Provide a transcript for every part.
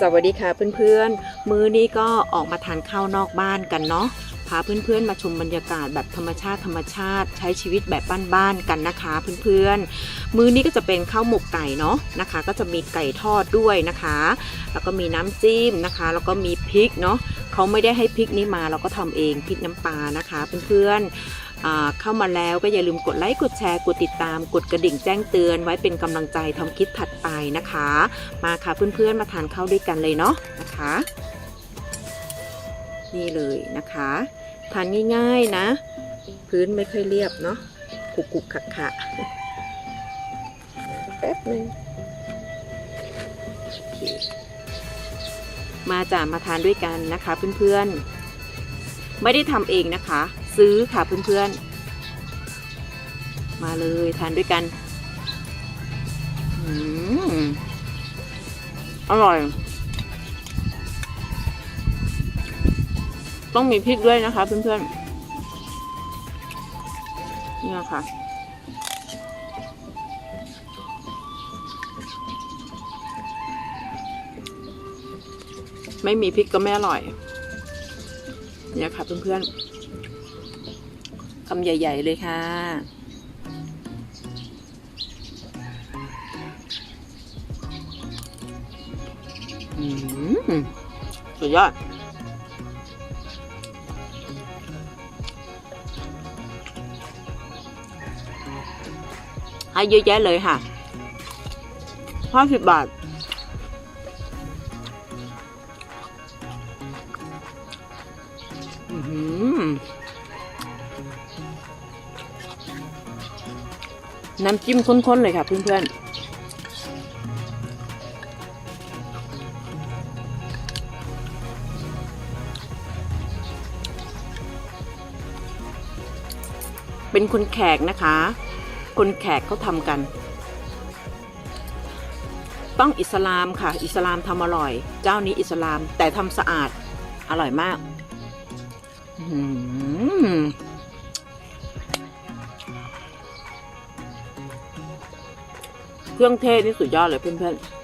สวัสดีค่ะเพื่อนๆ มื้อนี้ก็ออกมาทานข้าวนอกบ้านกันเนาะ พาเพื่อนๆมาชมบรรยากาศแบบธรรมชาติธรรมชาติ ใช้ชีวิตแบบบ้านๆกันนะคะเพื่อนๆ มื้อนี้ก็จะเป็นข้าวหมกไก่เนาะนะคะ ก็จะมีไก่ทอดด้วยนะคะ แล้วก็มีน้ำจิ้มนะคะ แล้วก็มีพริกเนาะเขาไม่ได้ให้พริกนี้มาเราก็ทำเองพริกน้ำปลานะคะเพื่อนๆอ่า เข้ามาแล้วก็อย่าลืมกดไลค์กดแชร์กดติดตาม กดกระดิ่งแจ้งเตือนไว้เป็นกำลังใจทำคลิปถัดไปนะคะ มาค่ะเพื่อนๆมาทานข้าวด้วยกันเลยเนาะนะคะ นี่เลยนะคะทานง่ายๆนะ พื้นไม่ค่อยเรียบเนาะกุกกุกขักขะแป๊บนึงมาจ่ามาทานด้วยกันนะคะเพื่อนๆ ไม่ได้ทำเองนะคะ ซื้อค่ะเพื่อนๆ มาเลยทานด้วยกันอร่อย ต้องมีพริกด้วยนะคะเพื่อนๆ เนี่ยค่ะไม่มีพริกก็ไม่อร่อย เนี่ยค่ะเพื่อนๆ คำใหญ่ ๆ เลยค่ะอืมสุดยอด ให้เยอะแยะเลยค่ะห้าสิบบาท น้ำจิ้มข้นๆเลยค่ะเพื่อนๆ เป็นคนแขกนะคะ คนแขกเขาทำกัน ต้องอิสลามค่ะ อิสลามทำอร่อย เจ้านี้อิสลามแต่ทำสะอาด อร่อยมาก อื้อ เครื่องเทศนี่สุดยอดเลยเพื่อนๆ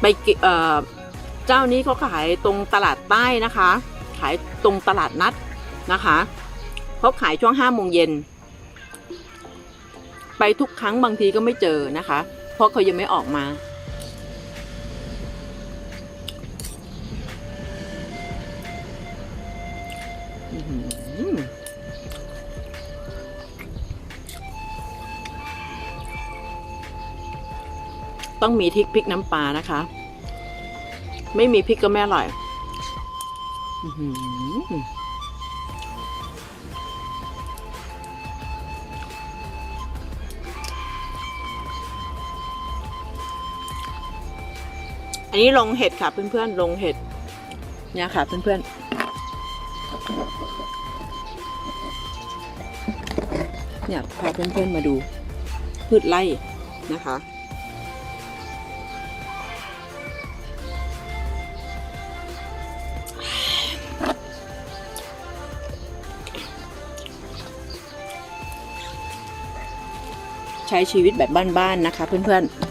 ไปเอ่อเจ้านี้เขาขายตรงตลาดใต้นะคะ ขายตรงตลาดนัดนะคะ เขาขายช่วงห้าโมงเย็น ไปทุกครั้งบางทีก็ไม่เจอนะคะ เพราะเขายังไม่ออกมาต้องมีทิกพริกน้ำปลานะคะ ไม่มีพริกก็ไม่อร่อย อื อันนี้ลงเห็ดค่ะเพื่อนๆลงเห็ดเนี่ยค่ะเพื่อนๆเนี่ยพาเพื่อนๆมาดูพืชไร่นะคะใช้ชีวิตแบบบ้านๆนะคะเพื่อนๆ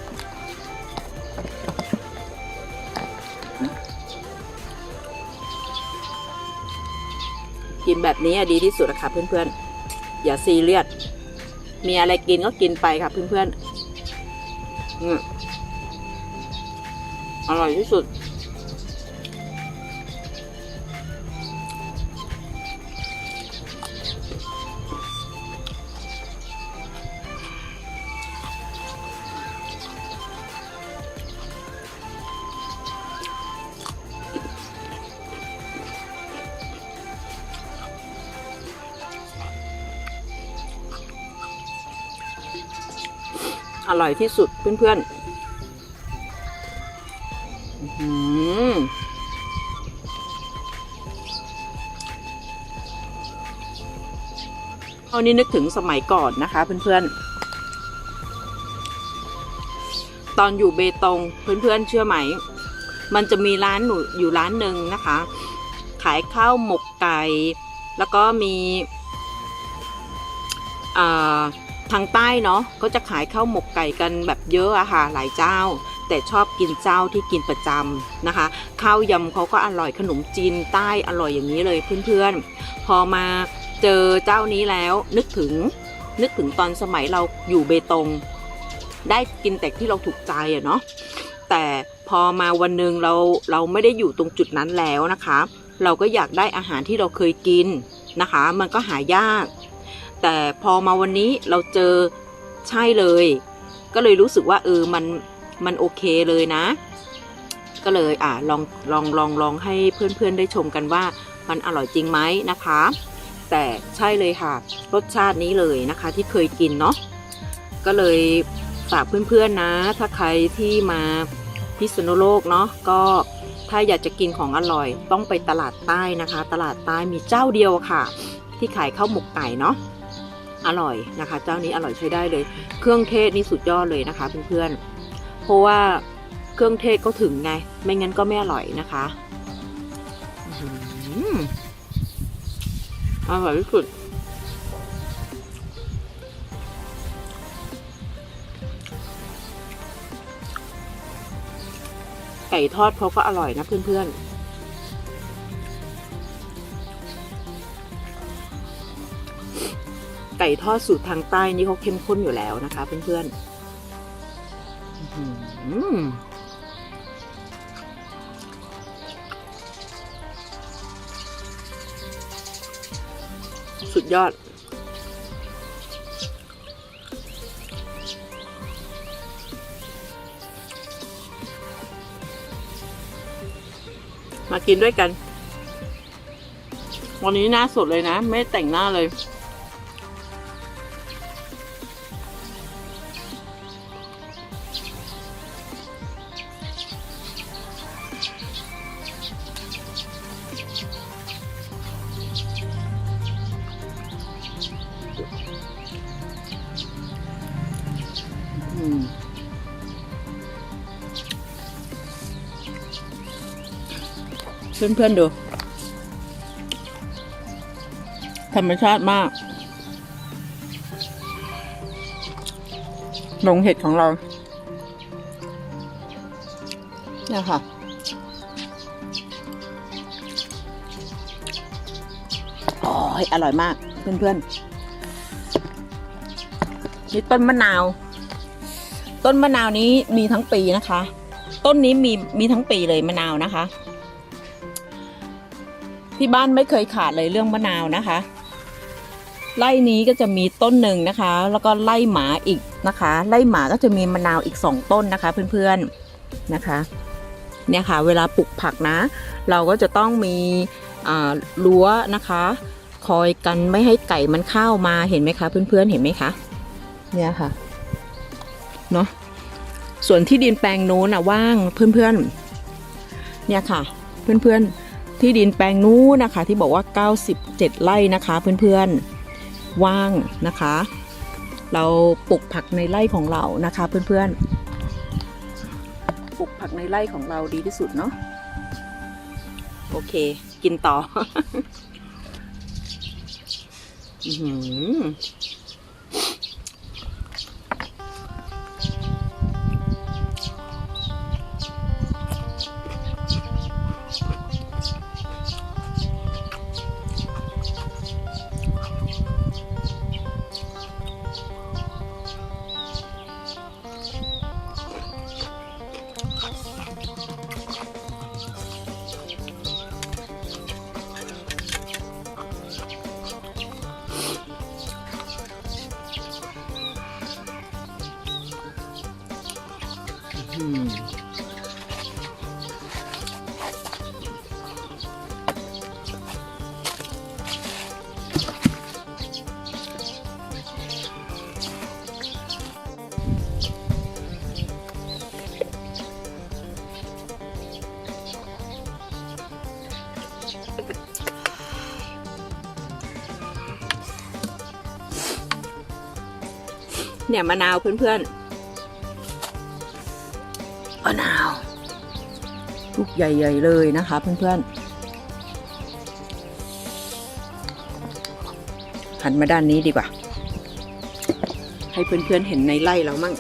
กินแบบนี้ดีที่สุดนะคะเพื่อนๆ อย่าซีเรียส มีอะไรกินก็กินไปค่ะเพื่อนๆออร่อยที่สุด อร่อยที่สุดเพื่อนๆอื้อหือเอานี่นึกถึงสมัยก่อนนะคะเพื่อนๆ ตอนอยู่เบตงเพื่อนๆเชื่อไหม มันจะมีร้านหนูอยู่ร้านหนึ่งนะคะ ขายข้าวหมกไก่ แล้วก็มีอ่า ทางใต้เนาะก็จะขายข้าวหมกไก่กันแบบเยอะอะค่ะหลายเจ้า แต่ชอบกินเจ้าที่กินประจำนะคะข้าวยำเขาก็อร่อยขนมจีนใต้อร่อยอย่างนี้เลยเพื่อนๆ พอมาเจอเจ้านี้แล้วนึกถึงนึกถึงตอนสมัยเราอยู่เบตง ได้กินแต่ที่เราถูกใจอะเนาะแต่พอมาวันหนึ่งเราเราไม่ได้อยู่ตรงจุดนั้นแล้วนะคะ เราก็อยากได้อาหารที่เราเคยกินนะคะ มันก็หายาก แต่พอมาวันนี้เราเจอใช่เลย ก็เลยรู้สึกว่าเออมันมันโอเคเลยนะ ก็เลยอ่าลองลองลองลองให้เพื่อนๆได้ชมกันว่ามันอร่อยจริงไหมนะคะ แต่ใช่เลยค่ะ รสชาตินี้เลยนะคะที่เคยกินเนาะก็เลยฝากเพื่อนๆนะ ถ้าใครที่มาพิษณุโลกเนาะก็ถ้าอยากจะกินของอร่อย ต้องไปตลาดใต้นะคะ ตลาดใต้มีเจ้าเดียวค่ะ ที่ขายข้าวหมกไก่เนาะ อร่อยนะคะ เจ้านี้อร่อยใช้ได้เลย เครื่องเทศนี่สุดยอดเลยนะคะเพื่อนๆ เพราะว่าเครื่องเทศก็ถึงไง ไม่งั้นก็ไม่อร่อยนะคะอร่อยที่สุดไก่ทอดเขาก็อร่อยนะเพื่อนๆ ไก่ทอดสูตรทางใต้นี่เขาเข้มข้นอยู่แล้วนะคะ เพื่อนๆอื้อหือสุดยอด มากินด้วยกัน วันนี้หน้าสดเลยนะ ไม่ได้แต่งหน้าเลย เพื่อนๆดู ธรรมชาติมากลงเห็ดของเราเนี่ยค่ะ โอ้ย อร่อยมาก เพื่อนๆนี่ต้นมะนาว ต้นมะนาวนี้มีทั้งปีนะคะ ต้นนี้มีมีทั้งปีเลยมะนาวนะคะ ที่บ้านไม่เคยขาดเลยเรื่องมะนาวนะคะไร่นี้ก็จะมีต้นหนึ่งนะคะ แล้วก็ไล่หมาอีกนะคะ ไล่หมาก็จะมีมะนาวอีกสองต้นนะคะ เพื่อนๆนะคะ เนี่ยค่ะ เวลาปลูกผักนะ เราก็จะต้องมีอ่ารั้วนะคะ คอยกันไม่ให้ไก่มันเข้ามาเห็นไหมคะ เพื่อนๆเห็นไหมคะเนี่ยค่ะเนาะส่วนที่ดินแปลงนู้นนะว่างเพื่อนๆเนี่ยค่ะ เพื่อนๆ ที่ดินแปลงนู้นนะคะ ที่บอกว่า 97 ไร่นะคะเพื่อนๆว่างนะคะ เราปลูกผักในไร่ของเรานะคะเพื่อนๆปลูกผักในไร่ของเราดีที่สุดเนาะโอเค กินต่อ อื เนี่ยมะนาวเพื่อนๆมะนาวลูกใหญ่ ๆ เลยนะคะ เพื่อนๆหันมาด้านนี้ดีกว่า ให้เพื่อนๆเห็นในไร่เรามั่ง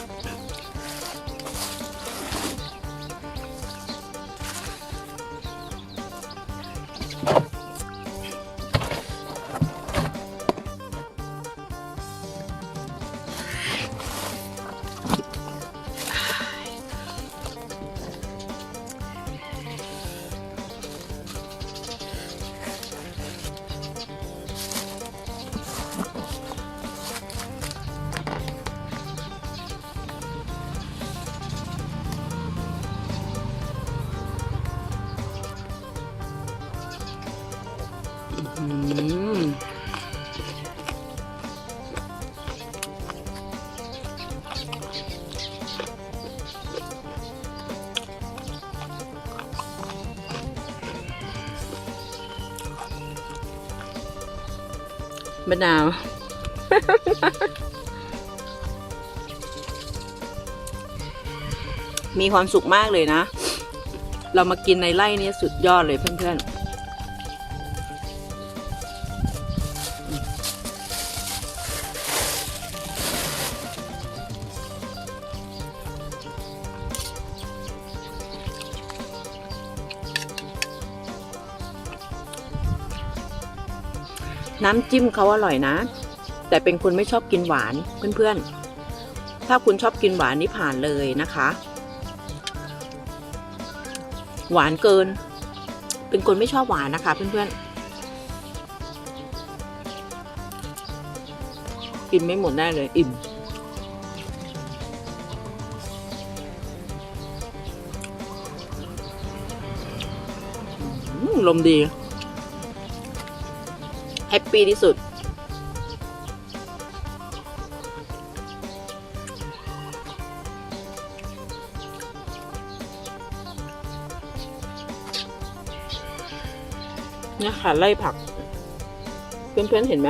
มะนาว มีความสุขมากเลยนะ เรามากินในไร่นี้สุดยอดเลยเพื่อนๆ น้ำจิ้มเขาอร่อยนะ แต่เป็นคนไม่ชอบกินหวานเพื่อนๆ ถ้าคุณชอบกินหวานนี่ผ่านเลยนะคะ หวานเกิน เป็นคนไม่ชอบหวานนะคะเพื่อนๆกินไม่หมดได้เลย อิ่ม ลมดี ปี้ที่สุด เนี่ยค่ะไล่ผัก เพื่อนๆเห็นไหม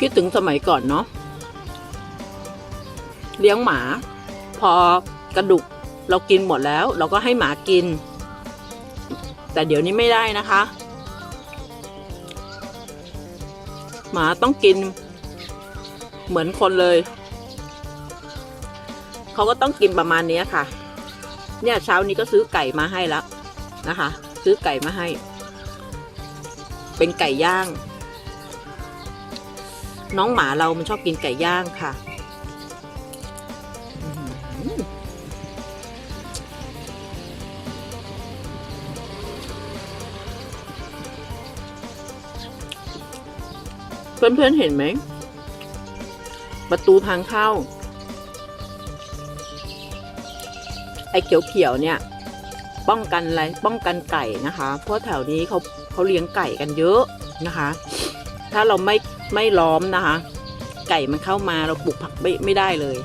คิดถึงสมัยก่อนเนาะเลี้ยงหมา พอกระดูกเรากินหมดแล้ว เราก็ให้หมากิน แต่เดี๋ยวนี้ไม่ได้นะคะ หมาต้องกิน เหมือนคนเลย เขาก็ต้องกินประมาณนี้ค่ะ เนี่ยเช้านี้ก็ซื้อไก่มาให้แล้วนะคะ ซื้อไก่มาให้ เป็นไก่ย่าง น้องหมาเรามันชอบกินไก่ย่างค่ะอื้อหือเพื่อนๆเห็นไหม ประตูทางเข้า ไอ้เขียวๆเนี่ย ป้องกันอะไรป้องกันไก่นะคะ เพราะแถวนี้เขาเขาเลี้ยงไก่กันเยอะนะคะ ถ้าเราไม่ ไม่ล้อมนะคะ ไก่มันเข้ามาเราปลูกผักไม่ไม่ได้เลย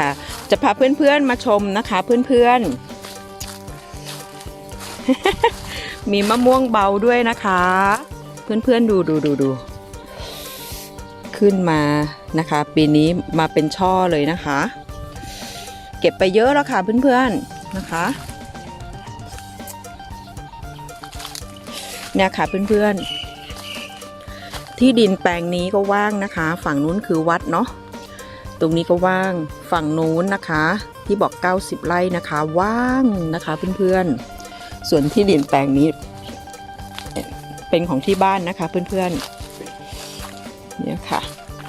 ค่ะ จะพาเพื่อนๆมาชมนะคะ เพื่อนๆ มีมะม่วงเบาด้วยนะคะ เพื่อนๆดูดูดูดูขึ้นมานะคะ ปีนี้มาเป็นช่อเลยนะคะ เก็บไปเยอะแล้วค่ะเพื่อนๆนะคะเนี่ยค่ะเพื่อนๆที่ดินแปลงนี้ก็ว่างนะคะ ฝั่งนู้นคือวัดเนาะ ตรงนี้ก็ว่างฝั่งนู้นนะคะ ที่บอก 90 ไร่นะคะ ว่างนะคะเพื่อนๆ ส่วนที่ดินแปลงนี้ เป็นของที่บ้านนะคะเพื่อนๆเนี่ยค่ะ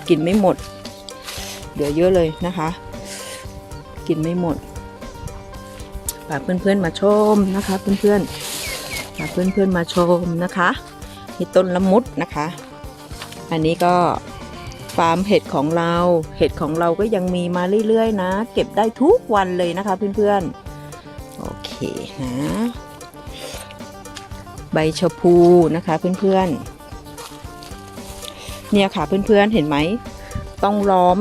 กินไม่หมด เหลือเยอะเลยนะคะ กินไม่หมดฝากเพื่อนๆมาชมนะคะเพื่อนๆฝากเพื่อนๆมาชมนะคะมีต้นละมุดนะคะ อันนี้ก็ ฟาร์มเห็ดของเรา เห็ดของเราก็ยังมีมาเรื่อยๆนะ เก็บได้ทุกวันเลยนะคะเพื่อนๆ โอเคนะ ใบชะพูนะคะเพื่อนๆ เนี่ยค่ะเพื่อนๆ เห็นไหม ต้องล้อม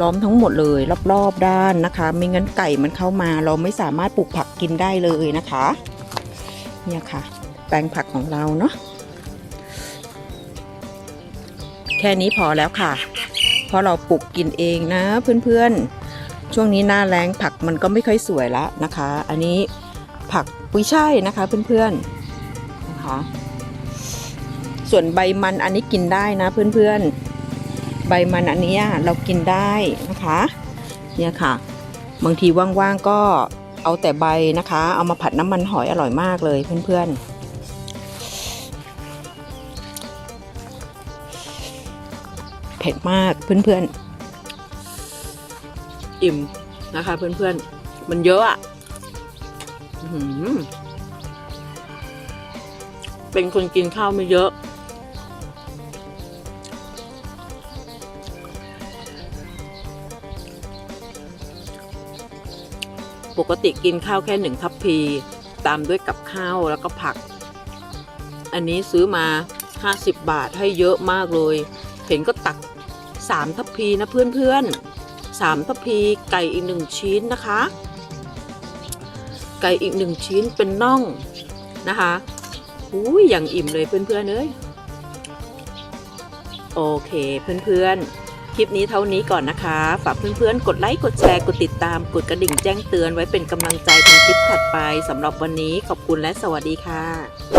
ล้อมทั้งหมดเลยรอบๆด้านนะคะ ไม่งั้นไก่มันเข้ามาเราไม่สามารถปลูกผักกินได้เลยนะคะ เนี่ยค่ะ แปลงผักของเราเนาะ ค่นี้พอแล้วค่ะ เพราะเราปลูกกินเองนะเพื่อนๆ ช่วงนี้หน้าแรงผักมันก็ไม่ค่อยสวยละนะคะ อันนี้ผักปุยช่ายนะคะเพื่อนๆนะคะส่วนใบมันอันนี้กินได้นะเพื่อนๆ ใบมันอันนี้เรากินได้นะคะเนี่ยค่ะ บางทีว่างๆก็เอาแต่ใบนะคะ เอามาผัดน้ำมันหอยอร่อยมากเลยเพื่อนๆ เผ็ดมากเพื่อนๆ อิ่มนะคะ เพื่อนๆ มันเยอะอะเป็นคนกินข้าวไม่เยอะปกติกินข้าวแค่หนึ่งทัพพี ตามด้วยกับข้าวแล้วก็ผัก อันนี้ซื้อมา 50 บาทให้เยอะมากเลย เห็นก็ตัก 3 ทัพพีนะเพื่อนๆ3ทัพพีไก่อีกหนึ่งชิ้นนะคะ ไก่อีกหนึ่งชิ้นเป็นน่องนะคะอุ้ยอย่างอิ่มเลยเพื่อนๆเอ้ยโอเคเพื่อนๆคลิปนี้เท่านี้ก่อนนะคะ ฝากเพื่อนๆ กดไลค์ กดแชร์ กดติดตาม กดกระดิ่งแจ้งเตือนไว้เป็นกำลังใจทำคลิปถัดไปสำหรับวันนี้ขอบคุณและสวัสดีค่ะ